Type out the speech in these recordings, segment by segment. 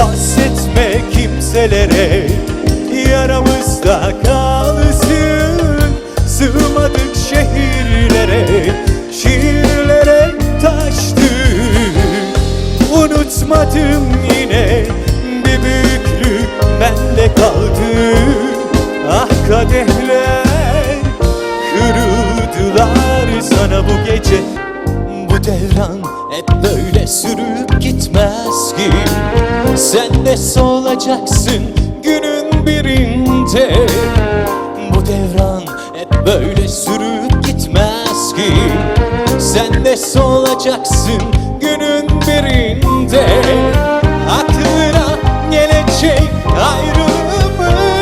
Bahsetme kimselere. Yaramızda kalsın Sığmadık şehirlere Şiirlere taştık Unutmadım yine Bir büyüklük bende kaldı. Ah kadehler Kırıldılar sana bu gece. Bu devran hep böyle sürüp gitmez Sen de solacaksın günün birinde. Bu devran hep böyle sürüp gitmez ki. Sen de solacaksın günün birinde. Aklına gelecek ayrılığımız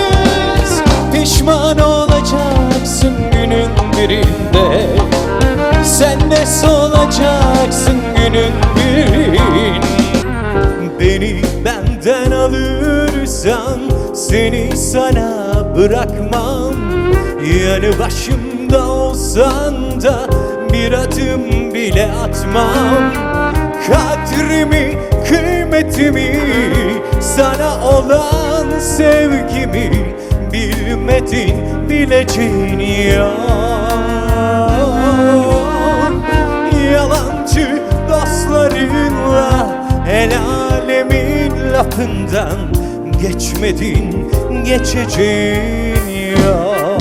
Pişman olacaksın günün birinde. Sen de solacaksın günün birinde benden alırsan Seni sana bırakmam. Yanı başımda olsan da Bir adım bile atmam. Kadrimi, kıymetimi Sana olan sevgimi Bilmedin, bileceğin yok lafından Geçmedin, geçeceğin yok.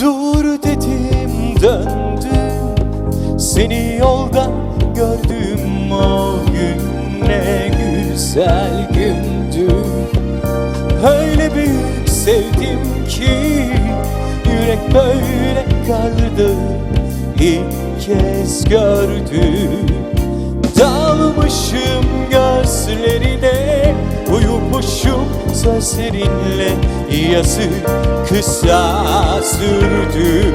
Dur dedim döndüm. Seni yolda gördüm o gün Ne güzel gündü. Öyle büyük sevdim ki Yürek böyle kardı İlk kez gördüm. Dalmışım Uyumuşum sözlerinle. Yazı kısa sürdü.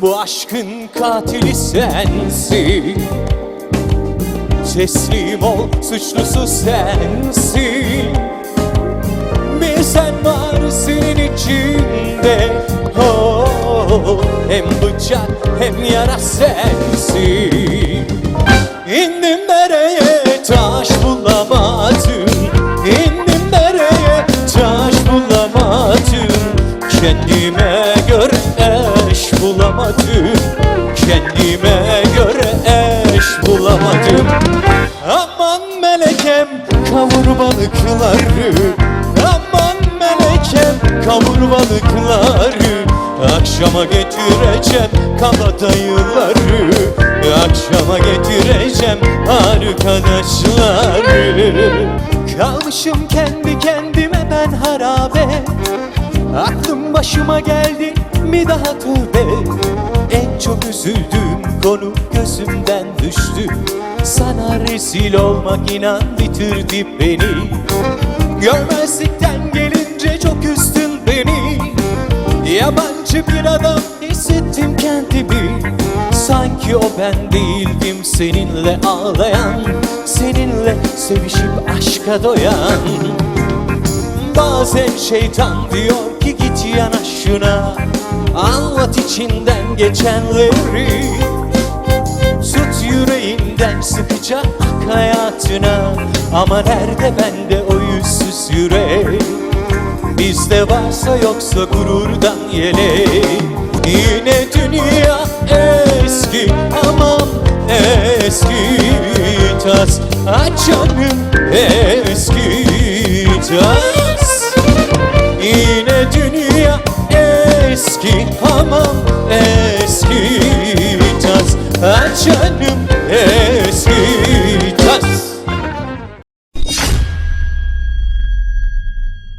Bu aşkın katili sensin. Teslim ol suçlusu sensin. Bir sen varsın içinde. Oh, Hem bıçak hem yara sensin. İndim dereye taş bulamadım göre eş bulamadım. Aman melekem kavur balıkları. Aman melekem kavur balıkları. Akşama getireceğim kabadayıları Akşama getireceğim arkadaşları. Kalmışım kendi kendime ben harabe Aklım başıma geldi mi daha tövbe çok üzüldüğüm konu gözümden düştü. Sana rezil olmak inan bitirdi beni. Görmezlikten gelince çok üstün beni. Yabancı bir adam hissettim kendimi. Sanki o ben değildim seninle ağlayan Seninle sevişip aşka doyan. Bazen şeytan diyor ki git yana şuna Anlat içinden geçenleri. Tut yüreğinden sıkıca ak hayatına. Ama nerede bende o yüzsüz yürek? Bizde varsa yoksa gururdan yelek. Yine dünya eski aman eski tas. Ah Aç önümde